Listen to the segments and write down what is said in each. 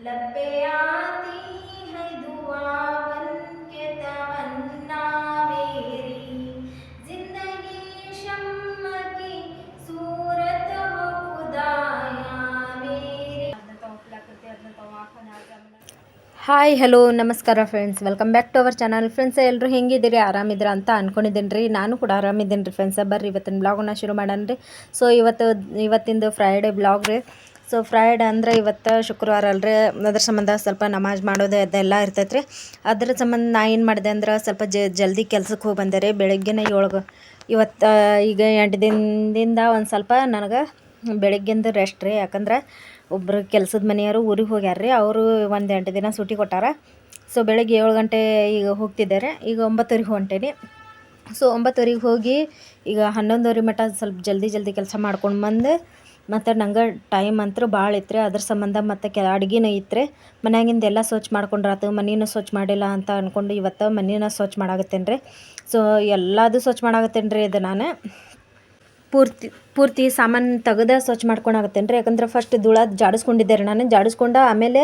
लब पे आती है दुआ बन के तमन्ना मेरी जिंदगी शम्म की सूरत हो खुदाया मेरी ಹಾಯ್ ಹಲೋ ನಮಸ್ಕಾರ friends welcome back to our channel friends ಎಲ್ಲರೂ ಹೆಂಗಿದ್ದೀರಿ ಆರಾಮಿದ್ದೀರ ಅಂತ ಅನ್ಕೊಂಡಿದ್ದೀನಿ ರೀ ನಾನು ಕೂಡ ಆರಾಮಿದ್ದೀನಿ ರೀ ಫ್ರೆಂಡ್ಸ್ ಬರ್ರಿ ಇವತ್ತಿನ ಬ್ಲಾಗನ್ನ ಶುರು ಮಾಡೋಣ ರೀ ಸೊ ಇವತ್ತು ಇವತ್ತಿಂದು ಫ್ರೈಡೇ ಬ್ಲಾಗ್ ರೀ ಸೊ ಫ್ರೈಡೆ ಅಂದರೆ ಇವತ್ತು ಶುಕ್ರವಾರ ಅಲ್ರಿ. ಅದ್ರ ಸಂಬಂಧ ಸ್ವಲ್ಪ ನಮಾಜ್ ಮಾಡೋದು ಅದೆಲ್ಲ ಇರ್ತೈತೆ ರೀ ಅದ್ರ ಸಂಬಂಧ ನಾ ಏನು ಮಾಡಿದೆ ಅಂದ್ರೆ ಸ್ವಲ್ಪ ಜ, ಜಲ್ದಿ ಕೆಲ್ಸಕ್ಕೆ ಹೋಗಿ ಬಂದೆ ರೀ. ಬೆಳಗ್ಗೆನೇ ಏಳು, ಇವತ್ತು ಈಗ ಎಂಟು ದಿನದಿಂದ ಒಂದು ಸ್ವಲ್ಪ ನನಗೆ ಬೆಳಗ್ಗಿಂದ ರೆಸ್ಟ್ ರೀ. ಯಾಕಂದ್ರೆ ಒಬ್ಬರು ಕೆಲಸದ ಮನೆಯವರು ಊರಿಗೆ ಹೋಗ್ಯಾರ ರೀ. ಅವರು ಒಂದು ಎಂಟು ದಿನ ಸೂಟಿ ಕೊಟ್ಟಾರ. ಸೊ ಬೆಳಗ್ಗೆ ಏಳು ಗಂಟೆ ಈಗ ಹೋಗ್ತಿದ್ದಾರೆ ಈಗ ಒಂಬತ್ತುವರೆಗೆ ಹೊಂಟೇನಿ ಸೊ ಒಂಬತ್ತುವರೆಗೆ ಹೋಗಿ ಈಗ ಹನ್ನೊಂದುವರೆ ಮಟ್ಟ ಸ್ವಲ್ಪ ಜಲ್ದಿ ಜಲ್ದಿ ಕೆಲಸ ಮಾಡ್ಕೊಂಡು ಬಂದು ಮತ್ತು ನಂಗೆ ಟೈಮ್ ಅಂತೂ ಭಾಳ ಇತ್ತು ರೀ ಅದ್ರ ಸಂಬಂಧ ಮತ್ತು ಕೆ ಅಡ್ಗೆನೂ ಇತ್ತು ಮನ್ಯಾಗಿಂದ ಎಲ್ಲ ಸ್ವಚ್ಛ ಮಾಡ್ಕೊಂಡ್ರಾತು. ಮನೇನೂ ಸ್ವಚ್ಛ ಮಾಡಿಲ್ಲ ಅಂತ ಅಂದ್ಕೊಂಡು ಇವತ್ತು ಮನೇನ ಸ್ವಚ್ಛ ಮಾಡಾಕತ್ತೇನೆ ರೀ ಸೊ ಎಲ್ಲದು ಸ್ವಚ್ಛ ಮಾಡಾಕತ್ತೇನೆ ರೀ ಇದು ನಾನು. ಪೂರ್ತಿ ಪೂರ್ತಿ ಸಾಮಾನು ತೆಗೆದು ಸ್ವಚ್ಛ ಮಾಡ್ಕೊಂಡಾಗತ್ತೇನೆ ರೀ ಯಾಕಂದ್ರೆ ಫಸ್ಟ್ ಧೂಳ ಜಾಡಿಸ್ಕೊಂಡಿದ್ದೆ ರೀ ನಾನು. ಜಾಡಿಸ್ಕೊಂಡು ಆಮೇಲೆ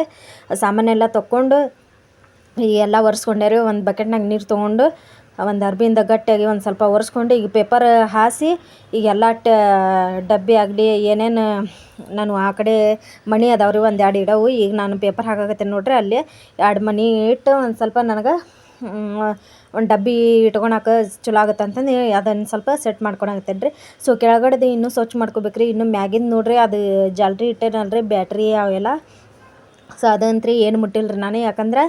ಸಾಮಾನೆಲ್ಲ ತೊಗೊಂಡು ಎಲ್ಲ ಒರೆಸ್ಕೊಂಡೆ ರೀ. ಒಂದು ಬಕೆಟ್ನಾಗ ನೀರು ತೊಗೊಂಡು ಒಂದು ಅರ್ಬಿಯಿಂದ ಗಟ್ಟಿಯಾಗಿ ಒಂದು ಸ್ವಲ್ಪ ಒರೆಸ್ಕೊಂಡು ಈಗ ಪೇಪರ್ ಹಾಸಿ, ಈಗ ಎಲ್ಲ ಟ, ಡಬ್ಬಿ ಆಗಲಿ, ಏನೇನು, ನಾನು ಆ ಕಡೆ ಮಣಿ ಅದಾವೆ ರೀ ಒಂದು ಎರಡು ಇಡವು. ಈಗ ನಾನು ಪೇಪರ್ ಹಾಕಾಕತ್ತೇನೆ ನೋಡ್ರಿ ಅಲ್ಲಿ. ಎರಡು ಮಣಿ ಇಟ್ಟು ಒಂದು ಸ್ವಲ್ಪ ನನಗೆ ಒಂದು ಡಬ್ಬಿ ಇಟ್ಕೊಳಕ್ಕೆ ಚಲೋ ಆಗುತ್ತೆ ಅಂತಂದು ಅದನ್ನು ಸ್ವಲ್ಪ ಸೆಟ್ ಮಾಡ್ಕೊಳಕತ್ತೇನೆ ರೀ ಸೊ ಕೆಳಗಡೆದು ಇನ್ನೂ ಸ್ವಚ್ಛ ಮಾಡ್ಕೋಬೇಕು ರೀ ಇನ್ನು ಮ್ಯಾಗಿಂದು ನೋಡ್ರಿ ಅದು ಜಾಲ್ರಿ ಇಟ್ಟೇನಲ್ಲ ರೀ ಬ್ಯಾಟ್ರಿ ಅವೆಲ್ಲ. ಸೊ ಅದಂತ್ರಿ ಏನು ಮುಟ್ಟಿಲ್ಲ ರೀ ನಾನು. ಯಾಕಂದ್ರೆ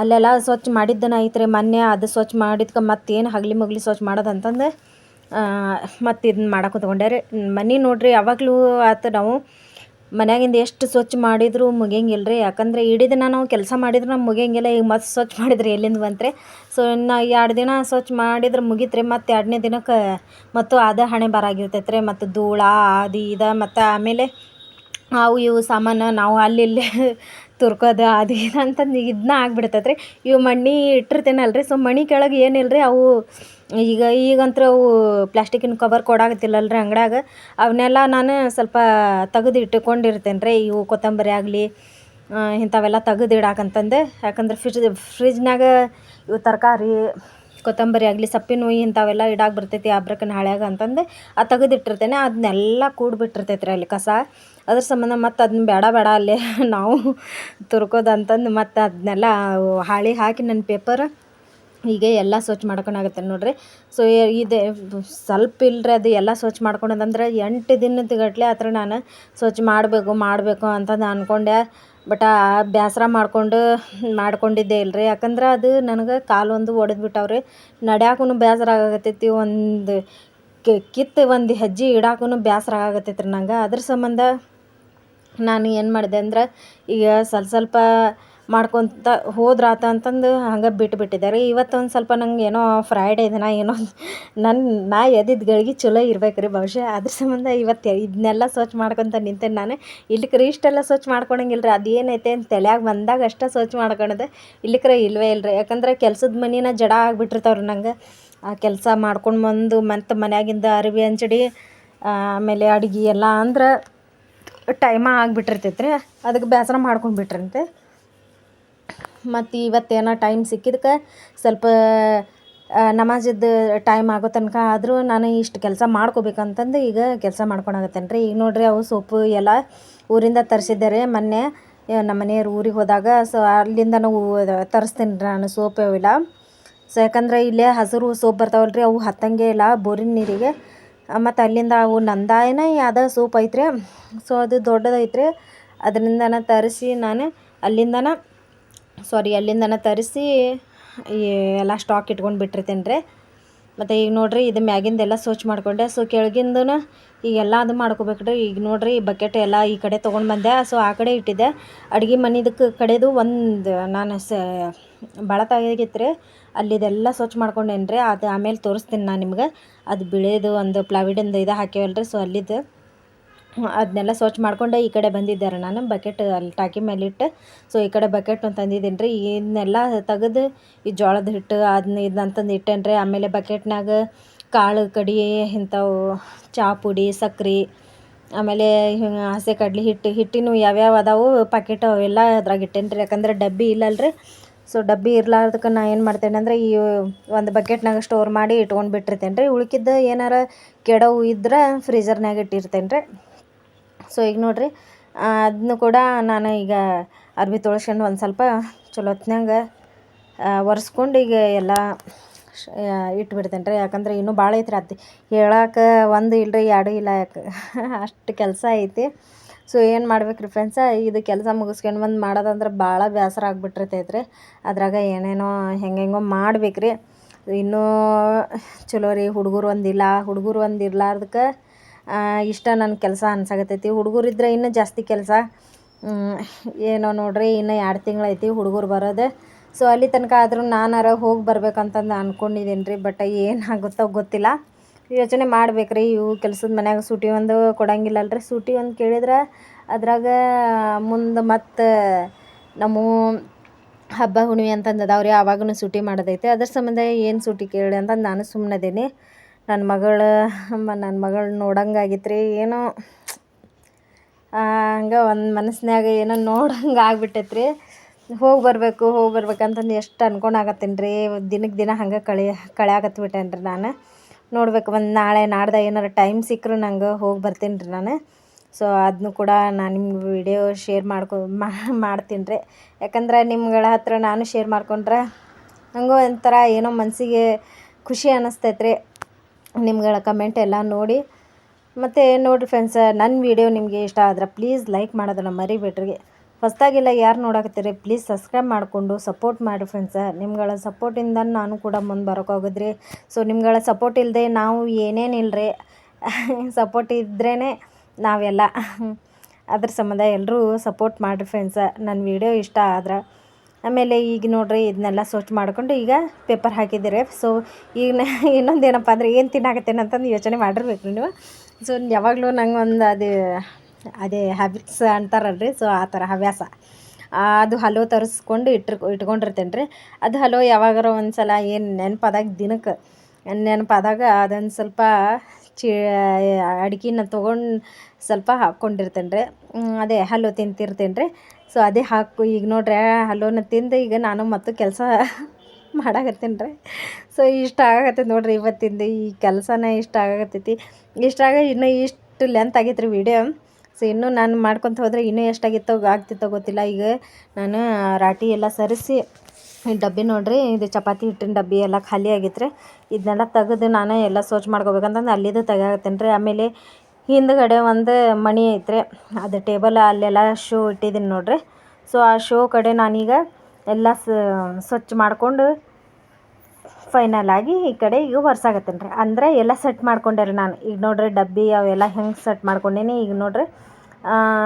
ಅಲ್ಲೆಲ್ಲ ಸ್ವಚ್ಛ ಮಾಡಿದ್ದನ ಐತ್ರಿ, ಮೊನ್ನೆ ಅದು ಸ್ವಚ್ಛ ಮಾಡಿದ್ಕೆ ಮತ್ತೇನು ಹಗಲಿ ಮಗಲಿ ಸ್ವಚ್ಛ ಮಾಡೋದು ಅಂತಂದು ಮತ್ತು ಇದನ್ನ ಮಾಡಕ್ಕೆ ಕುತ್ಕೊಂಡೆ ರೀ ಮನೆ ನೋಡ್ರಿ, ಯಾವಾಗಲೂ ಆತು ನಾವು ಮನ್ಯಾಗಿಂದ ಎಷ್ಟು ಸ್ವಚ್ಛ ಮಾಡಿದರೂ ಮುಗಿಯಂಗಿಲ್ಲ ರೀ ಯಾಕಂದರೆ ಇಡೀ ದಿನ ನಾವು ಕೆಲಸ ಮಾಡಿದ್ರೆ ನಾವು ಮುಗಿಯಂಗಿಲ್ಲ, ಈಗ ಮತ್ತೆ ಸ್ವಚ್ಛ ಮಾಡಿದ್ರೆ ಎಲ್ಲಿಂದ ಬಂತ್ರಿ. ಸೊ ಇನ್ನು ಎರಡು ದಿನ ಸ್ವಚ್ಛ ಮಾಡಿದ್ರೆ ಮುಗೀತು ರೀ ಮತ್ತು ಎರಡನೇ ದಿನಕ್ಕೆ ಮತ್ತು ಅದು ಹಣೆ ಬರ ಆಗಿರ್ತೈತೆ ರೀ ಮತ್ತು ಧೂಳ ಅದು ಇದು, ಮತ್ತು ಆಮೇಲೆ ಅವು ಇವು, ಸಾಮಾನು ನಾವು ಅಲ್ಲಿ ತುರ್ಕೋದು ಅದು ಇದು ಅಂತಂದು ಇದನ್ನ ಆಗ್ಬಿಡ್ತೈತೆ ರೀ ಇವು ಮಣ್ಣಿ ಇಟ್ಟಿರ್ತೇನಲ್ಲ ರೀ ಸೊ ಮಣಿ ಕೆಳಗೆ ಏನಿಲ್ಲ ರೀ ಅವು ಈಗ ಈಗಂತೂ ಅವು ಪ್ಲಾಸ್ಟಿಕಿನ ಕವರ್ ಕೊಡಾಕತ್ತಿಲ್ಲಲ್ಲ ರೀ ಅಂಗಡ್ಯಾಗ. ಅವನ್ನೆಲ್ಲ ನಾನು ಸ್ವಲ್ಪ ತೆಗೆದು ಇಟ್ಟುಕೊಂಡಿರ್ತೇನೆ ರೀ ಇವು ಕೊತ್ತಂಬರಿ ಆಗಲಿ ಇಂಥವೆಲ್ಲ ತೆಗೆದು ಇಡಾಕಂತಂದು. ಯಾಕಂದ್ರೆ ಫ್ರಿಜ್ ಫ್ರಿಜ್ನಾಗ ಇವು ತರಕಾರಿ, ಕೊತ್ತಂಬರಿ ಆಗಲಿ, ಸೊಪ್ಪಿನ ಇಂಥವೆಲ್ಲ ಇಡಾಕ ಬರ್ತೈತಿ ಅಬ್ರಕನ ಹಾಳ್ಯಾಗ ಅಂತಂದು, ಅದು ತೆಗೆದಿಟ್ಟಿರ್ತೇನೆ ಅದನ್ನೆಲ್ಲ ಕೂಡ್ಬಿಟ್ಟಿರ್ತೈತೆ ರೀ ಅಲ್ಲಿ ಕಸ. ಅದ್ರ ಸಂಬಂಧ ಮತ್ತು ಅದನ್ನ ಬೇಡ ಬೇಡ ಅಲ್ಲೇ ನಾವು ತುರ್ಕೋದು ಅಂತಂದು ಮತ್ತು ಅದನ್ನೆಲ್ಲ ಹಾಳಿ ಹಾಕಿ ನನ್ನ ಪೇಪರ್ ಹೀಗೆ ಎಲ್ಲ ಸ್ವಚ್ಛ ಮಾಡ್ಕೊಂಡಾಗತ್ತೆ ನೋಡಿರಿ. ಸೊ ಇದೆ, ಸ್ವಲ್ಪ ಇಲ್ಲರಿ ಅದು ಎಲ್ಲ ಸ್ವಚ್ಛ ಮಾಡ್ಕೊಳೋದಂದ್ರೆ ಎಂಟು ದಿನದ ಗಟ್ಟಲೆ ಆತ್ರ ನಾನು ಸ್ವಚ್ಛ ಮಾಡಬೇಕು ಮಾಡಬೇಕು ಅಂತಂದು ಅಂದ್ಕೊಂಡೆ ಬಟ್ ಆ ಬೇಸರ ಮಾಡಿಕೊಂಡು ಮಾಡ್ಕೊಂಡಿದ್ದೆ ಇಲ್ಲರಿ ಯಾಕಂದ್ರೆ ಅದು ನನಗೆ ಕಾಲು ಒಂದು ಒಡೆದು ಬಿಟ್ಟವ್ರಿ. ನಡ್ಯಾಕೂ ಬೇಸರ ಆಗತ್ತೈತಿ ಒಂದು ಕಿತ್ತು ಒಂದು ಹೆಜ್ಜೆ ಇಡಾಕೂ ಬೇಸರ ಆಗಕತ್ತೈತೆ ರೀ ನಂಗೆ. ಅದ್ರ ಸಂಬಂಧ ನಾನು ಏನು ಮಾಡಿದೆ ಅಂದ್ರೆ, ಈಗ ಸ್ವಲ್ಪ ಸ್ವಲ್ಪ ಮಾಡ್ಕೊತ ಹೋದ್ರಾತ ಅಂತಂದು ಹಂಗೆ ಬಿಟ್ಬಿಟ್ಟಿದೆ ರೀ. ಇವತ್ತೊಂದು ಸ್ವಲ್ಪ ನಂಗೆ ಏನೋ ಫ್ರೈಡೇ ದಿನ ಏನೋ ನನ್ನ ನಾ ಎದ್ದಿದ್ದ ಗಳಿಗೆ ಚಲೋ ಇರ್ಬೇಕು ರೀ ಬಹುಶಃ ಅದ್ರ ಸಂಬಂಧ ಇವತ್ತು ಇದನ್ನೆಲ್ಲ ಸ್ವಚ್ಛ ಮಾಡ್ಕೊತ ನಿಂತೇನೆ ನಾನು. ಇಲ್ಲಿಕ್ರೆ ಇಷ್ಟೆಲ್ಲ ಸ್ವಚ್ಛ ಮಾಡ್ಕೊಳಂಗಿಲ್ಲ ರೀ. ಅದು ಏನೈತೆ ಅಂತ ತಲೆಯಾಗ ಬಂದಾಗ ಅಷ್ಟೇ ಸ್ವಚ್ಛ ಮಾಡ್ಕೊಳದೆ ಇಲ್ಲಿಕ್ರೆ ಇಲ್ಲವೇ ಇಲ್ಲ ರೀ ಯಾಕಂದ್ರೆ ಕೆಲ್ಸದ ಮನಿನ ಜಡ ಆಗಿಬಿಟ್ಟಿರ್ತಾವ್ರಿ ನಂಗೆ. ಆ ಕೆಲಸ ಮಾಡ್ಕೊಂಡು ಬಂದು ಮತ್ತು ಮನ್ಯಾಗಿಂದ ಅರಿವಿ ಹಂಚಡಿ ಆಮೇಲೆ ಅಡುಗೆ ಎಲ್ಲ ಅಂದ್ರೆ ಟೈಮ ಆಗಿಬಿಟ್ಟಿರ್ತೈತೆ ರೀ ಅದಕ್ಕೆ ಬೇಸರ ಮಾಡ್ಕೊಂಡು ಬಿಟ್ರಂತೆ ಮತ್ತು ಇವತ್ತೇನೋ ಟೈಮ್ ಸಿಕ್ಕಿದಕ್ಕೆ ಸ್ವಲ್ಪ ನಮಾಜಿದ್ದು ಟೈಮ್ ಆಗೋ ತನಕ ಆದರೂ ನಾನು ಇಷ್ಟು ಕೆಲಸ ಮಾಡ್ಕೋಬೇಕಂತಂದು ಈಗ ಕೆಲಸ ಮಾಡ್ಕೊಳಕತ್ತೇನೆ ರೀ ಈಗ ನೋಡಿರಿ ಅವು ಸೊಪ್ಪು ಎಲ್ಲ ಊರಿಂದ ತರಿಸಿದ್ದೆ ರೀ ಮೊನ್ನೆ ನಮ್ಮ ಮನೆಯವ್ರು ಊರಿಗೆ ಹೋದಾಗ ಸೊ ಅಲ್ಲಿಂದ ನಾವು ತರಿಸ್ತೀನಿ ರೀ ನಾನು ಸೋಪ್ ಅವೆಲ್ಲ. ಸೊ ಯಾಕಂದ್ರೆ ಇಲ್ಲೇ ಹಸಿರು ಸೋಪ್ ಬರ್ತಾವಲ್ಲ ರೀ ಅವು ಹತ್ತಂಗೆ ಇಲ್ಲ ಬೋರಿನ ನೀರಿಗೆ. ಮತ್ತು ಅಲ್ಲಿಂದ ಅವು ನಂದಾಯನ ಯಾವುದೋ ಸೂಪ್ ಐತ್ರಿ. ಸೊ ಅದು ದೊಡ್ಡದೈತ್ರಿ. ಅದರಿಂದನ ತರಿಸಿ ನಾನು ಅಲ್ಲಿಂದನ ಸಾರಿ ಅಲ್ಲಿಂದನ ತರಿಸಿ ಎಲ್ಲ ಸ್ಟಾಕ್ ಇಟ್ಕೊಂಡು ಬಿಟ್ಟಿರ್ತೀನಿ ರೀ ಮತ್ತು ಈಗ ನೋಡಿರಿ, ಇದು ಮ್ಯಾಗಿಂದೆಲ್ಲ ಸ್ವಚ್ಛ ಮಾಡಿಕೊಂಡೆ. ಸೊ ಕೆಳಗಿಂದೂ ಈಗೆಲ್ಲ ಅದು ಮಾಡ್ಕೋಬೇಕ್ರಿ. ಈಗ ನೋಡಿರಿ ಬಕೆಟ್ ಎಲ್ಲ ಈ ಕಡೆ ತೊಗೊಂಡು ಬಂದೆ. ಸೊ ಆ ಕಡೆ ಇಟ್ಟಿದ್ದೆ. ಅಡ್ಗೆ ಮನೆದಕ್ಕೆ ಕಡೆದು ಒಂದು, ನಾನು ಸ ಭಾಳ ರೀ ಅಲ್ಲಿದೆಲ್ಲ ಸ್ವಚ್ಛ ಮಾಡ್ಕೊಂಡೇನಿ ರೀ ಅದು ಆಮೇಲೆ ತೋರಿಸ್ತೀನಿ ನಾನು ನಿಮ್ಗೆ. ಅದು ಬಿಳೇದು ಒಂದು ಪ್ಲಾವಿಡಿಂದ ಇದು ಹಾಕ್ಯವಲ್ಲ ರೀ ಸೊ ಅಲ್ಲಿದ್ದು ಅದನ್ನೆಲ್ಲ ಸ್ವಚ್ಛ ಮಾಡ್ಕೊಂಡೆ ಈ ಕಡೆ ಬಂದಿದ್ದೆ ರೀ ನಾನು. ಬಕೆಟ್ ಅಲ್ಲಿ ಟಾಕಿ ಮೇಲೆ ಇಟ್ಟು. ಸೊ ಈ ಕಡೆ ಬಕೆಟ್ ತಂದಿದ್ದೀನಿ ರೀ ಇದನ್ನೆಲ್ಲ ತೆಗೆದು, ಈ ಜೋಳದ ಹಿಟ್ಟು ಅದನ್ನ ಇದನ್ನ ಅಂತಂದು ಇಟ್ಟೇನಿ ರೀ ಆಮೇಲೆ ಬಕೆಟ್ನಾಗ ಕಾಳು ಕಡಿ ಇಂಥವು ಚಹಾ ಪುಡಿ ಸಕ್ರೆ, ಆಮೇಲೆ ಹಿಂಗೆ ಹಸಿ ಕಡ್ಲೆ ಹಿಟ್ಟು ಹಿಟ್ಟಿನವು ಯಾವ್ಯಾವ ಅದಾವು ಪಾಕೆಟ್ ಅವೆಲ್ಲ ಅದ್ರಾಗ ಇಟ್ಟೇನಿ ರೀ ಯಾಕಂದ್ರೆ ಡಬ್ಬಿ ಇಲ್ಲಲ್ರಿ. ಸೊ ಡಬ್ಬಿ ಇರ್ಲಾರ್ದಕ್ಕೆ ನಾ ಏನು ಮಾಡ್ತೇನೆ ಅಂದರೆ ಈ ಒಂದು ಬಕೆಟ್ನಾಗ ಸ್ಟೋರ್ ಮಾಡಿ ಇಟ್ಕೊಂಡು ಬಿಟ್ಟಿರ್ತೇನೆ ರೀ ಉಳ್ಕಿದ್ದು ಏನಾರ ಕೆಡವು ಇದ್ರೆ ಫ್ರೀಜರ್ನಾಗ ಇಟ್ಟಿರ್ತೇನೆ ರೀ ಸೊ ಈಗ ನೋಡಿರಿ ಅದನ್ನು ಕೂಡ ನಾನು ಈಗ ಅರ್ಬಿ ತೊಳ್ಸ್ಕೊಂಡು ಒಂದು ಸ್ವಲ್ಪ ಚಲೋ ಹೊತ್ನಾಗ ಒರೆಸ್ಕೊಂಡು ಈಗ ಎಲ್ಲ ಇಟ್ಬಿಡ್ತೇನೆ ರೀ ಯಾಕಂದ್ರೆ ಇನ್ನೂ ಭಾಳ ಐತ್ರಿ ಅತ್ತಿ. ಹೇಳಕ್ಕೆ ಒಂದು ಇಲ್ಲರಿ ಎರಡು ಇಲ್ಲ, ಯಾಕೆ? ಅಷ್ಟು ಕೆಲಸ ಐತಿ. ಸೊ ಏನು ಮಾಡ್ಬೇಕು ರೀ ಫ್ರೆಂಡ್ಸ ಇದು ಕೆಲಸ ಮುಗಿಸ್ಕೊಂಡು ಬಂದು ಮಾಡೋದಂದ್ರೆ ಭಾಳ ಬೇಸರ ಆಗಿಬಿಟ್ಟಿರ್ತೈತೆ ರೀ ಅದ್ರಾಗ ಏನೇನೋ ಹೆಂಗೆಂಗೋ ಮಾಡ್ಬೇಕು ರೀ ಇನ್ನೂ ಚಲೋ ರೀ, ಹುಡುಗರು ಒಂದಿಲ್ಲ ಹುಡುಗರು ಒಂದು ಇರ್ಲಾರ್ದಕ್ಕೆ ಇಷ್ಟ ನನ್ನ ಕೆಲಸ ಅನ್ಸಾಗತೈತಿ. ಹುಡುಗರು ಇದ್ರೆ ಇನ್ನೂ ಜಾಸ್ತಿ ಕೆಲಸ. ಏನೋ ನೋಡ್ರಿ, ಇನ್ನೂ ಎರಡು ತಿಂಗಳೈತಿ ಹುಡುಗರು ಬರೋದು. ಸೊ ಅಲ್ಲಿ ತನಕ ಆದರೂ ನಾನಾರ ಹೋಗಿ ಬರ್ಬೇಕಂತಂದು ಅಂದ್ಕೊಂಡಿದ್ದೀನಿ ರೀ ಬಟ್ ಏನಾಗುತ್ತೋ ಗೊತ್ತಿಲ್ಲ. ಯೋಚನೆ ಮಾಡ್ಬೇಕ್ರಿ, ಇವು ಕೆಲ್ಸದ ಮನ್ಯಾಗ ಸೂಟಿ ಒಂದು ಕೊಡಂಗಿಲ್ಲಲ್ರಿ. ಸೂಟಿ ಒಂದು ಕೇಳಿದ್ರೆ ಅದ್ರಾಗ ಮುಂದೆ ಮತ್ತು ನಮ್ಮ ಹಬ್ಬ, ಹುಣ್ಣಿಮೆ ಅಂತಂದು ಅದಾವ್ರಿ ಆವಾಗೂ ಸೂಟಿ ಮಾಡೋದೈತೆ. ಅದ್ರ ಸಂಬಂಧ ಏನು ಸೂಟಿ ಕೇಳಿ ಅಂತಂದು ನಾನು ಸುಮ್ಮನದೇನಿ ನನ್ನ ಮಗಳು ನನ್ನ ಮಗಳು ನೋಡಂಗಾಗಿತ್ತು ರೀ ಏನೋ ಹಂಗೆ ಒಂದು ಮನಸ್ಸಿನಾಗ ಏನೋ ನೋಡಂಗೆ ಆಗ್ಬಿಟ್ಟೈತೆ ರೀ ಹೋಗಿ ಬರಬೇಕು, ಹೋಗಿ ಬರ್ಬೇಕಂತಂದು ಎಷ್ಟು ಅನ್ಕೊಂಡಾಗತ್ತೀನಿ ರೀ ದಿನಕ್ಕೆ ದಿನ ಹಂಗೆ ಕಳಿ ಕಳ್ಯಾಕತ್ಬಿಟ್ಟೇನಿ ರೀ ನಾನು. ನೋಡ್ಬೇಕು ಒಂದು ನಾಳೆ, ನಾಡ್ದ ಏನಾರು ಟೈಮ್ ಸಿಕ್ಕರು ನಂಗೆ ಹೋಗಿ ಬರ್ತೀನಿ ರೀ ನಾನು. ಸೊ ಅದನ್ನು ಕೂಡ ನಾನು ನಿಮ್ಗೆ ವಿಡಿಯೋ ಶೇರ್ ಮಾಡ್ಕೊ ಮಾಡ್ತೀನಿ ರೀ ಯಾಕಂದ್ರೆ ನಿಮ್ಗಳ ಹತ್ರ ನಾನು ಶೇರ್ ಮಾಡ್ಕೊಂಡ್ರೆ ನನಗೂ ಒಂಥರ ಏನೋ ಮನಸ್ಸಿಗೆ ಖುಷಿ ಅನ್ನಿಸ್ತೈತೆ ರೀ ನಿಮ್ಗಳ ಕಮೆಂಟ್ ಎಲ್ಲ ನೋಡಿ. ಮತ್ತು ನೋಡಿರಿ ಫ್ರೆಂಡ್ಸ್ ನನ್ನ ವಿಡಿಯೋ ನಿಮಗೆ ಇಷ್ಟ ಆದ್ರೆ ಪ್ಲೀಸ್ ಲೈಕ್ ಮಾಡೋದನ್ನು ಮರಿಬೇಡ್ರಿ. ಹೊಸ್ದಾಗೆಲ್ಲ ಯಾರು ನೋಡಕತ್ತೀರಿ ಪ್ಲೀಸ್ ಸಬ್ಸ್ಕ್ರೈಬ್ ಮಾಡಿಕೊಂಡು ಸಪೋರ್ಟ್ ಮಾಡಿ ಫ್ರೆಂಡ್ಸ ನಿಮ್ಗಳ ಸಪೋರ್ಟಿಂದ ನಾನು ಕೂಡ ಮುಂದೆ ಬರೋಕ್ಕಾಗೋದ್ರಿ ಸೊ ನಿಮ್ಗಳ ಸಪೋರ್ಟ್ ಇಲ್ಲದೆ ನಾವು ಏನೇನಿಲ್ಲರಿ ಸಪೋರ್ಟ್ ಇದ್ರೇ ನಾವೆಲ್ಲ. ಅದ್ರ ಸಂಬಂಧ ಎಲ್ಲರೂ ಸಪೋರ್ಟ್ ಮಾಡಿರಿ ಫ್ರೆಂಡ್ಸ ನನ್ನ ವೀಡಿಯೋ ಇಷ್ಟ ಆದ್ರೆ. ಆಮೇಲೆ ಈಗ ನೋಡ್ರಿ ಇದನ್ನೆಲ್ಲ ಸ್ವಚ್ಛ ಮಾಡ್ಕೊಂಡು ಈಗ ಪೇಪರ್ ಹಾಕಿದ್ದೀರಿ. ಸೊ ಈಗ ಇನ್ನೊಂದು ಏನಪ್ಪ ಅಂದರೆ ಏನು ತಿನ್ನಾಕತ್ತೇನೆ ಅಂತಂದು ಯೋಚನೆ ಮಾಡಿರ್ಬೇಕು ನೀವು. ಸೊ ಯಾವಾಗಲೂ ನಂಗೆ ಒಂದು ಅದು ಅದೇ ಹ್ಯಾಬಿಟ್ಸ್ ಅಂತಾರಲ್ರಿ ಸೊ ಆ ಥರ ಹವ್ಯಾಸ. ಅದು ಹಲೋ ತರಿಸ್ಕೊಂಡು ಇಟ್ಟಿರ್ ಇಟ್ಕೊಂಡಿರ್ತೇನೆ ರೀ ಅದು ಹಲೋ ಯಾವಾಗಾರ ಒಂದು ಸಲ ಏನು ನೆನಪಾದಾಗ ದಿನಕ್ಕೆ, ನೆನಪಾದಾಗ ಅದೊಂದು ಸ್ವಲ್ಪ ಚಿ ಅಡ್ಗೆನ ತೊಗೊಂಡು ಸ್ವಲ್ಪ ಹಾಕ್ಕೊಂಡಿರ್ತೇನೆ ರೀ ಅದೇ ಹಲೋ ತಿಂತಿರ್ತೇನೆ ರೀ ಸೊ ಅದೇ ಹಾಕು, ಈಗ ನೋಡ್ರಿ ಹಲೋನ ತಿಂದು ಈಗ ನಾನು ಮತ್ತು ಕೆಲಸ ಮಾಡಾಕತ್ತೀನಿ ರೀ ಸೊ ಇಷ್ಟ ಆಗತ್ತೆ ನೋಡ್ರಿ ಇವತ್ತಿಂದು ಈ ಕೆಲಸನೇ ಇಷ್ಟ ಆಗತ್ತೈತಿ ಇಷ್ಟ ಆಗ ಇನ್ನೂ ಇಷ್ಟು ಲೆಂತ್ ಆಗೈತೆ ರೀ ವಿಡಿಯೋ ಸೊ ಇನ್ನೂ ನಾನು ಮಾಡ್ಕೊತ ಹೋದರೆ ಇನ್ನೂ ಎಷ್ಟಾಗಿತ್ತೋ ಆಗ್ತಿತ್ತೋ ಗೊತ್ತಿಲ್ಲ. ಈಗ ನಾನು ರಾಟಿ ಎಲ್ಲ ಸರಿಸಿ ಡಬ್ಬಿ ನೋಡ್ರಿ, ಇದು ಚಪಾತಿ ಹಿಟ್ಟಿನ ಡಬ್ಬಿ ಎಲ್ಲ ಖಾಲಿ ಆಗಿತ್ತು ರೀ ಇದನ್ನೆಲ್ಲ ತೆಗೆದು ನಾನು ಎಲ್ಲ ಸ್ವಚ್ಛ ಮಾಡ್ಕೋಬೇಕಂತಂದು ಅಲ್ಲಿದು ತೆಗಿಯಾಕತ್ತೇನೆ ರೀ ಆಮೇಲೆ ಹಿಂದ್ಗಡೆ ಒಂದು ಮಣಿ ಐತ್ರಿ. ಅದು ಟೇಬಲ್ ಅಲ್ಲೆಲ್ಲ ಶೂ ಇಟ್ಟಿದ್ದೀನಿ ನೋಡ್ರಿ. ಸೊ ಆ ಶೋ ಕಡೆ ನಾನೀಗ ಎಲ್ಲ ಸ್ವಚ್ಛ ಮಾಡಿಕೊಂಡು ಫೈನಲ್ ಆಗಿ ಈ ಕಡೆ ಈಗ ಒರ್ಸಾಗತ್ತೇನೆ ರೀ ಅಂದರೆ ಎಲ್ಲ ಸೆಟ್ ಮಾಡ್ಕೊಂಡೆ ರೀ ನಾನು. ಈಗ ನೋಡ್ರಿ ಡಬ್ಬಿ ಅವೆಲ್ಲ ಹೆಂಗೆ ಸೆಟ್ ಮಾಡ್ಕೊಂಡೇನಿ. ಈಗ ನೋಡ್ರಿ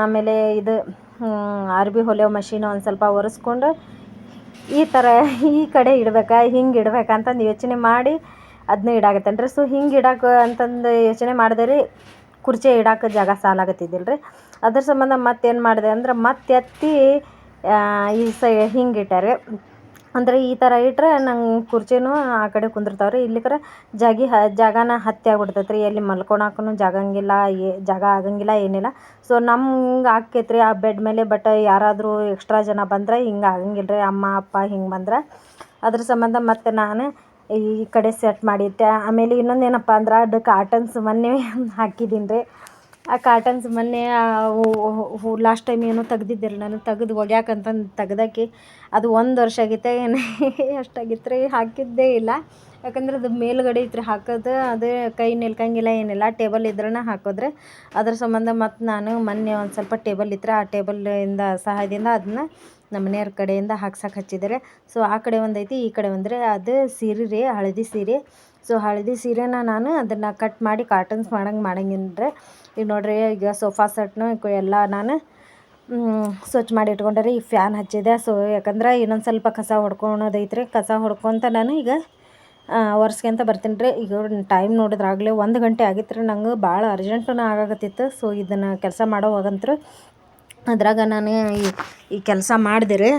ಆಮೇಲೆ ಇದು ಅರ್ಬಿ ಹೊಲಿಯೋ ಮಷೀನು ಒಂದು ಸ್ವಲ್ಪ ಒರೆಸ್ಕೊಂಡು ಈ ಥರ ಈ ಕಡೆ ಇಡ್ಬೇಕಾ, ಹಿಂಗೆ ಇಡ್ಬೇಕಾ ಅಂತಂದು ಯೋಚನೆ ಮಾಡಿ ಅದನ್ನ ಇಡಾಕತ್ತೇನೆ ರೀ ಸೊ ಹಿಂಗೆ ಇಡಕ್ಕೆ ಅಂತಂದು ಯೋಚನೆ ಮಾಡಿದೆ ರೀ ಕುರ್ಚಿ ಇಡಕ್ಕೆ ಜಾಗ ಸಾಲಾಗತ್ತಿದ್ದಿಲ್ಲ ರೀ ಅದ್ರ ಸಂಬಂಧ ಮತ್ತೇನು ಮಾಡಿದೆ ಅಂದ್ರೆ ಮತ್ತೆ ಎತ್ತಿ ಈ ಸೈ ಹಿಂಗೆ ಇಟ್ಟಾರೆ ಅಂದರೆ ಈ ಥರ ಇಟ್ಟರೆ ನಂಗೆ ಕುರ್ಚಿನೂ ಆ ಕಡೆ ಕುಂದಿರ್ತಾವೆ ರೀ ಇಲ್ಲಿಕರ ಜಾಗಿ ಹ, ಜಾಗನ ಹತ್ತಿ ಆಗ್ಬಿಡ್ತೈತೆ ರೀ ಎಲ್ಲಿ ಮಲ್ಕೊಳಕ್ಕೂ ಜಾಗಂಗಿಲ್ಲ, ಏ, ಜಾಗ ಆಗಂಗಿಲ್ಲ, ಏನಿಲ್ಲ. ಸೊ ನಮ್ಗೆ ಆಕ್ಕೈತೆ ಆ ಬೆಡ್ ಮೇಲೆ ಬಟ್ ಯಾರಾದರೂ ಎಕ್ಸ್ಟ್ರಾ ಜನ ಬಂದರೆ ಹಿಂಗೆ ಆಗಂಗಿಲ್ಲ ರೀ ಅಮ್ಮ, ಅಪ್ಪ ಹಿಂಗೆ ಬಂದ್ರೆ. ಅದ್ರ ಸಂಬಂಧ ಮತ್ತು ನಾನು ಈ ಕಡೆ ಸೆಟ್ ಮಾಡಿಟ್ಟೆ ಆಮೇಲೆ ಇನ್ನೊಂದು ಏನಪ್ಪ ಅಂದ್ರೆ ಅದು ಕಾಟನ್ಸ್ ಮೊನ್ನೆ ಹಾಕಿದ್ದೀನಿ ರೀ ಆ ಕಾಟನ್ಸ್ ಮೊನ್ನೆ ಲಾಸ್ಟ್ ಟೈಮ್ ಏನೋ ತೆಗ್ದಿದ್ದೆ ರೀ ನಾನು, ತೆಗ್ದು ಒಗ್ಯಾಕಂತಂದು ತೆಗ್ದಾಕಿ ಅದು ಒಂದು ವರ್ಷ ಆಗೈತೆ ಏನು ಅಷ್ಟಾಗಿತ್ತು ಹಾಕಿದ್ದೇ ಇಲ್ಲ. ಯಾಕಂದ್ರೆ ಅದು ಮೇಲುಗಡೆ ಇತ್ರ ಹಾಕೋದು, ಅದು ಕೈ ನಿಲ್ಕಂಗಿಲ್ಲ, ಏನಿಲ್ಲ ಟೇಬಲ್ ಇದ್ರೇ ಹಾಕೋದ್ರೆ ಅದ್ರ ಸಂಬಂಧ ಮತ್ತು ನಾನು ಮೊನ್ನೆ ಒಂದು ಸ್ವಲ್ಪ ಟೇಬಲ್ ಇತ್ತು ಆ ಟೇಬಲಿಂದ ಸಹಾಯದಿಂದ ಅದನ್ನ ನಮ್ಮ ಮನೆಯವ್ರ ಕಡೆಯಿಂದ ಹಾಕ್ಸಕ್ಕೆ ಹಚ್ಚಿದ್ದಾರೆ. ಸೊ ಆ ಕಡೆ ಒಂದೈತಿ ಈ ಕಡೆ ಒಂದ್ರೆ ಅದು ಸೀರೆ ರೀ, ಹಳದಿ ಸೀರೆ. ಸೊ ಹಳದಿ ಸೀರೆನ ನಾನು ಅದನ್ನು ಕಟ್ ಮಾಡಿ ಕಾಟನ್ಸ್ ಮಾಡಂಗೆ ಮಾಡಂಗಿಂದ್ರೆ ಈಗ ನೋಡ್ರಿ, ಈಗ ಸೋಫಾ ಸೆಟ್ನು ಎಲ್ಲ ನಾನು ಸ್ವಚ್ಛ ಮಾಡಿ ಇಟ್ಕೊಂಡೆ ರೀ. ಈ ಫ್ಯಾನ್ ಹಚ್ಚಿದೆ. ಸೊ ಯಾಕಂದ್ರೆ ಇನ್ನೊಂದು ಸ್ವಲ್ಪ ಕಸ ಹೊಡ್ಕೊಳೋದೈತ್ರಿ. ಕಸ ಹೊಡ್ಕೊತ ನಾನು ಈಗ ಒರೆಸ್ಕೊಂತ ಬರ್ತೀನಿ ರೀ. ಈಗ ಟೈಮ್ ನೋಡಿದ್ರಾಗಲೇ ಒಂದು ಗಂಟೆ ಆಗಿತ್ತು ರೀ ನಂಗೆ ಭಾಳ ಅರ್ಜೆಂಟೂ ಆಗಾಕತ್ತಿತ್ತು. ಸೊ ಇದನ್ನು ಕೆಲಸ ಮಾಡೋವಾಗಂತೂ ಅದ್ರಾಗ ನಾನು ಈ ಈ ಕೆಲಸ ಮಾಡಿದೆ ರೀ.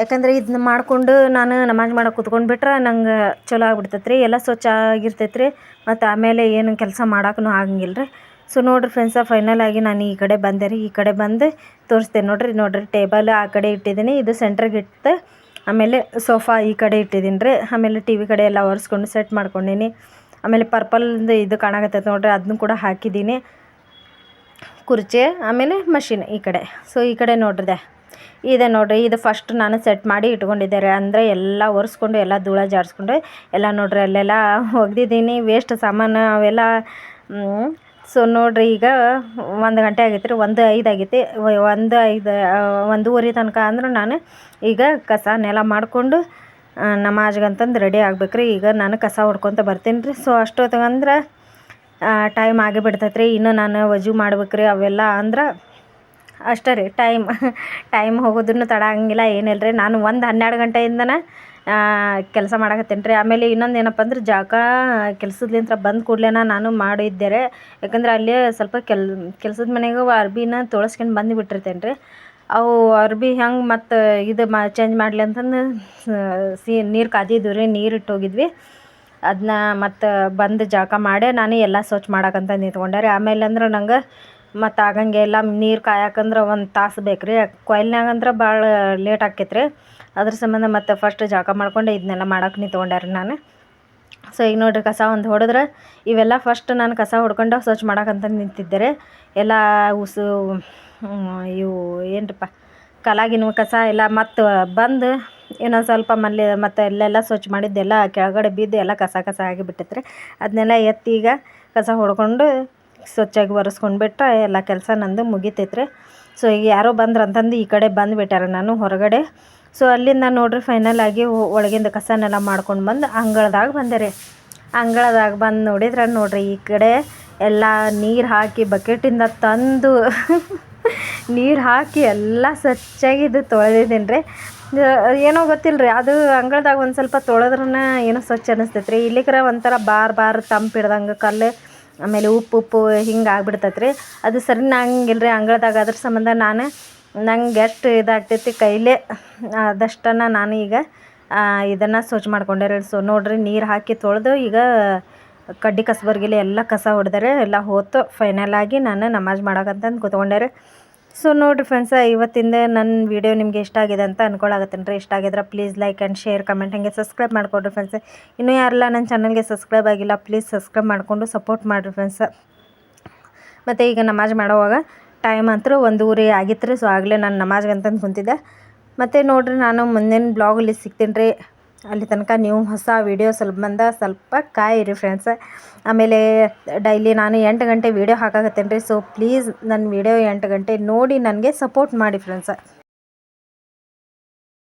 ಯಾಕಂದ್ರೆ ಇದನ್ನ ಮಾಡಿಕೊಂಡು ನಾನು ನಮಾಜ್ ಮಾಡಕ್ಕೆ ಕುತ್ಕೊಂಡು ಬಿಟ್ರೆ ನಂಗೆ ಚಲೋ ಆಗ್ಬಿಡ್ತೈತೆ ರೀ ಎಲ್ಲ ಸ್ವಚ್ಛ ಆಗಿರ್ತೈತೆ ರೀ ಮತ್ತು ಆಮೇಲೆ ಏನು ಕೆಲಸ ಮಾಡೋಕ್ಕೂ ಆಗಂಗಿಲ್ಲ ರೀ ಸೊ ನೋಡಿರಿ ಫ್ರೆಂಡ್ಸ ಫೈನಲ್ ಆಗಿ ನಾನು ಈ ಕಡೆ ಬಂದೆ ರೀ, ಈ ಕಡೆ ಬಂದು ತೋರಿಸ್ತೇನೆ ನೋಡಿರಿ ನೋಡಿರಿ ಟೇಬಲ್ ಆ ಕಡೆ ಇಟ್ಟಿದ್ದೀನಿ, ಇದು ಸೆಂಟ್ರಿಗೆ ಇಟ್ಟು ಆಮೇಲೆ ಸೋಫಾ ಈ ಕಡೆ ಇಟ್ಟಿದ್ದೀನಿ ರೀ, ಆಮೇಲೆ ಟಿ ವಿ ಕಡೆ ಎಲ್ಲ ಒರೆಸ್ಕೊಂಡು ಸೆಟ್ ಮಾಡ್ಕೊಂಡೀನಿ. ಆಮೇಲೆ ಪರ್ಪಲ್ದು ಇದು ಕಾಣಕತ್ತೈತೆ ನೋಡಿರಿ ಅದನ್ನು ಕೂಡ ಹಾಕಿದ್ದೀನಿ. ಕುರ್ಚಿ, ಆಮೇಲೆ ಮಷಿನ್ ಈ ಕಡೆ. ಸೊ ಈ ಕಡೆ ನೋಡ್ರಿದೆ ಇದೆ ನೋಡ್ರಿ, ಇದು ಫಸ್ಟ್ ನಾನು ಸೆಟ್ ಮಾಡಿ ಇಟ್ಕೊಂಡಿದ್ದಾರೆ ಅಂದರೆ ಎಲ್ಲ ಒರೆಸ್ಕೊಂಡು, ಎಲ್ಲ ಧೂಳ ಜಾಡಿಸ್ಕೊಂಡು, ಎಲ್ಲ ನೋಡ್ರಿ, ಅಲ್ಲೆಲ್ಲ ಒಗ್ದಿದ್ದೀನಿ. ವೇಸ್ಟ್ ಸಾಮಾನು ಅವೆಲ್ಲ ಸೊ ನೋಡ್ರಿ, ಈಗ ಒಂದು ಗಂಟೆ ಆಗೈತೆ ರೀ, ಒಂದು ಐದು ಆಗೈತಿ. ಒಂದು ಐದು ಒಂದೂವರೆ ತನಕ ಅಂದ್ರೆ ನಾನು ಈಗ ಕಸ ನೆಲ ಮಾಡಿಕೊಂಡು ನಮಾಜ್ಗಂತಂದು ರೆಡಿ ಆಗ್ಬೇಕು ರೀ. ಈಗ ನಾನು ಕಸ ಹೊಡ್ಕೊತ ಬರ್ತೀನಿ ರೀ. ಸೊ ಅಷ್ಟೊತ್ತಿಗಂದ್ರೆ ಟೈಮ್ ಆಗಿಬಿಡ್ತೈತೆ ರೀ. ಇನ್ನು ನಾನು ವಜು ಮಾಡ್ಬೇಕು ರೀ, ಅವೆಲ್ಲ ಅಂದ್ರೆ ಅಷ್ಟೇ ರೀ ಟೈಮ್ ಟೈಮ್ ಹೋಗೋದನ್ನು ತಡ ಆಗಂಗಿಲ್ಲ ಏನಿಲ್ಲ ರೀ. ನಾನು ಒಂದು ಹನ್ನೆರಡು ಗಂಟೆಯಿಂದನೇ ಕೆಲಸ ಮಾಡಕತ್ತೀನಿ ರೀ. ಆಮೇಲೆ ಇನ್ನೊಂದು ಏನಪ್ಪ ಅಂದ್ರೆ ಜಾಗ ಕೆಲ್ಸದ್ಲಿಂತ್ರ ಬಂದ ಕೂಡಲೇ ನಾನು ಮಾಡಿದ್ದೆ ರೀ. ಯಾಕಂದ್ರೆ ಅಲ್ಲಿ ಸ್ವಲ್ಪ ಕೆಲ್, ಕೆಲ್ಸದ ಮನೆಗೆ ಅರ್ಬಿನ ತೊಳಸ್ಕೊಂಡು ಬಂದು ಬಿಟ್ಟಿರ್ತೇನೆ ರೀ. ಅವು ಅರ್ಬಿ ಹೆಂಗೆ ಮತ್ತು ಇದು ಮಾ ಚೇಂಜ್ ಮಾಡಲಿ ಅಂತಂದು ಸಿ, ನೀರು ಕಾದಿದ್ವು ರೀ, ನೀರು ಇಟ್ಟು ಹೋಗಿದ್ವಿ. ಅದನ್ನ ಮತ್ತು ಬಂದು ಜಳಕ ಮಾಡೇ ನಾನು ಎಲ್ಲ ಸ್ವಚ್ಛ ಮಾಡಕ್ಕಂತ ನಿಂತ್ಕೊಂಡೆ ರೀ. ಆಮೇಲೆ ಅಂದ್ರೆ ನಂಗೆ ಮತ್ತು ಆಗಂಗೆ ಎಲ್ಲ ನೀರು ಕಾಯಕಂದ್ರೆ ಒಂದು ತಾಸು ಬೇಕು ರೀ ಕೊಯ್ಲ್ನ್ಯಾಗ ಅಂದ್ರೆ ಭಾಳ ಲೇಟ್ ಆಕೈತ್ರಿ ರೀ ಅದ್ರ ಸಂಬಂಧ ಮತ್ತು ಫಸ್ಟ್ ಜಳಕ ಮಾಡ್ಕೊಂಡು ಇದನ್ನೆಲ್ಲ ಮಾಡೋಕೆ ನಿಂತ್ಕೊಂಡೆ ರೀ ನಾನು. ಸೊ ಈಗ ನೋಡಿರಿ ಕಸ ಒಂದು ಹೊಡೆದ್ರೆ. ಇವೆಲ್ಲ ಫಸ್ಟ್ ನಾನು ಕಸ ಹೊಡ್ಕೊಂಡು ಸ್ವಚ್ಛ ಮಾಡೋಕಂತ ನಿಂತಿದ್ದೆ ರೀ ಎಲ್ಲ ಉಸು ಇವು ಏನ್ರಪ್ಪ ಕಲಾಗಿನ ಕಸ ಎಲ್ಲ ಮತ್ತು ಬಂದು ಇನ್ನೊಂದು ಸ್ವಲ್ಪ ಮಲ್ಲಿ ಮತ್ತು ಅಲ್ಲೆಲ್ಲ ಸ್ವಚ್ಛ ಮಾಡಿದ್ದೆಲ್ಲ ಕೆಳಗಡೆ ಬಿದ್ದು ಎಲ್ಲ ಕಸ ಕಸ ಆಗಿಬಿಟ್ಟೈತೆ ರೀ ಅದನ್ನೆಲ್ಲ ಎತ್ತಿ ಈಗ ಕಸ ಹೊಡ್ಕೊಂಡು ಸ್ವಚ್ಛಾಗಿ ಒರೆಸ್ಕೊಂಡು ಬಿಟ್ಟರೆ ಎಲ್ಲ ಕೆಲಸ ನಂದು ಮುಗಿತೈತೆ ರೀ ಸೊ ಈಗ ಯಾರೋ ಬಂದ್ರು ಅಂತಂದು ಈ ಕಡೆ ಬಂದುಬಿಟ್ಟಾರೆ ನಾನು ಹೊರಗಡೆ. ಸೊ ಅಲ್ಲಿಂದ ನೋಡ್ರಿ ಫೈನಲ್ ಆಗಿ ಒಳಗಿಂದ ಕಸನೆಲ್ಲ ಮಾಡ್ಕೊಂಡು ಬಂದು ಅಂಗಳದಾಗ ಬಂದೆ ರೀ ಅಂಗಳದಾಗ ಬಂದು ನೋಡಿದ್ರೆ ನೋಡ್ರಿ ಈ ಕಡೆ ಎಲ್ಲ ನೀರು ಹಾಕಿ ಬಕೆಟಿಂದ ತಂದು ನೀರು ಹಾಕಿ ಎಲ್ಲ ಸ್ವಚ್ಛಾಗಿ ಇದು ತೊಳೆದಿದ್ದೀನಿ ರೀ ಏನೋ ಗೊತ್ತಿಲ್ಲ ರೀ ಅದು ಅಂಗಳದಾಗ ಒಂದು ಸ್ವಲ್ಪ ತೊಳೆದ್ರನ ಏನೋ ಸ್ವಚ್ಛ ಅನಿಸ್ತೈತೆ ರೀ ಇಲ್ಲಿಕ್ರ ಒಂಥರ ಬಾರ್ ಬಾರ್ ತಂಪಿಡ್ದಂಗೆ ಕಲ್ಲು ಆಮೇಲೆ ಉಪ್ಪು ಉಪ್ಪು ಹಿಂಗೆ ಆಗ್ಬಿಡ್ತೈತೆ ರೀ ಅದು ಸರಿ ನಂಗೆ ರೀ ಅಂಗಳದಾಗ ಅದ್ರ ಸಂಬಂಧ ನಾನು ನಂಗೆ ಎಷ್ಟು ಇದಾಗ್ತೈತಿ ಕೈಲೇ. ಆದಷ್ಟನ್ನು ನಾನು ಈಗ ಇದನ್ನು ಸ್ವಚ್ಛ ಮಾಡ್ಕೊಂಡೆ ರೀ. ಸೊ ನೋಡಿರಿ ನೀರು ಹಾಕಿ ತೊಳೆದು ಈಗ ಕಡ್ಡಿ, ಕಸಬರ್ಗಿಲಿ ಎಲ್ಲ ಕಸ ಹೊಡೆದರೆ ಎಲ್ಲ ಹೋತು. ಫೈನಲ್ ಆಗಿ ನಾನು ನಮಾಜ್ ಮಾಡೋಕಂತಂದು ಕೂತ್ಕೊಂಡೆ ರೀ. ಸೊ ನೋಡಿರಿ ಫ್ರೆಂಡ್ಸ ಇವತ್ತಿಂದ ನನ್ನ ವಿಡಿಯೋ ನಿಮಗೆ ಇಷ್ಟ ಆಗಿದೆ ಅಂತ ರೀ ಇಷ್ಟ ಆಗಿದ್ರೆ please like and share comment ಹಂಗೆ ಸಬ್ಸ್ಕ್ರೈಬ್ ಮಾಡಿಕೊಡ್ರಿ ಫ್ರೆಂಡ್ಸ್ ಇನ್ನೂ ಯಾರಲ್ಲ ನನ್ನ ಚಾನಲ್ಗೆ ಸಬ್ಸ್ಕ್ರೈಬ್ ಆಗಿಲ್ಲ ಪ್ಲೀಸ್ ಸಬ್ಸ್ಕ್ರೈಬ್ ಮಾಡಿಕೊಂಡು ಸಪೋರ್ಟ್ ಮಾಡಿರಿ ಫ್ರೆಂಡ್ಸ ಮತ್ತು ಈಗ ನಮಾಜ್ ಮಾಡೋವಾಗ ಟೈಮ್ ಅಂತೂ ಒಂದೂವರೆ ಆಗಿತ್ತು ರೀ ಸೊ ಆಗಲೇ ನಾನು ನಮಾಜ್ಗೆ ಅಂತಂದು ಕುಂತಿದ್ದೆ. ಮತ್ತು ನೋಡಿರಿ ನಾನು ಮುಂದಿನ ಬ್ಲಾಗಲ್ಲಿ ಸಿಗ್ತೀನಿ ರೀ ಅಲ್ಲಿ ತನಕ ನೀವು ಹೊಸ ವೀಡಿಯೋ ಸ್ವಲ್ಪ ಬಂದ ಸ್ವಲ್ಪ ಕಾಯಿರಿ ಫ್ರೆಂಡ್ಸ್ ಆಮೇಲೆ ಡೈಲಿ ನಾನು ಎಂಟು ಗಂಟೆ ವೀಡಿಯೋ ಹಾಕಾಕತ್ತೇನೆ ರೀ ಸೊ ಪ್ಲೀಸ್ ನನ್ನ ವೀಡಿಯೋ ಎಂಟು ಗಂಟೆ ನೋಡಿ ನನಗೆ ಸಪೋರ್ಟ್ ಮಾಡಿ ಫ್ರೆಂಡ್ಸ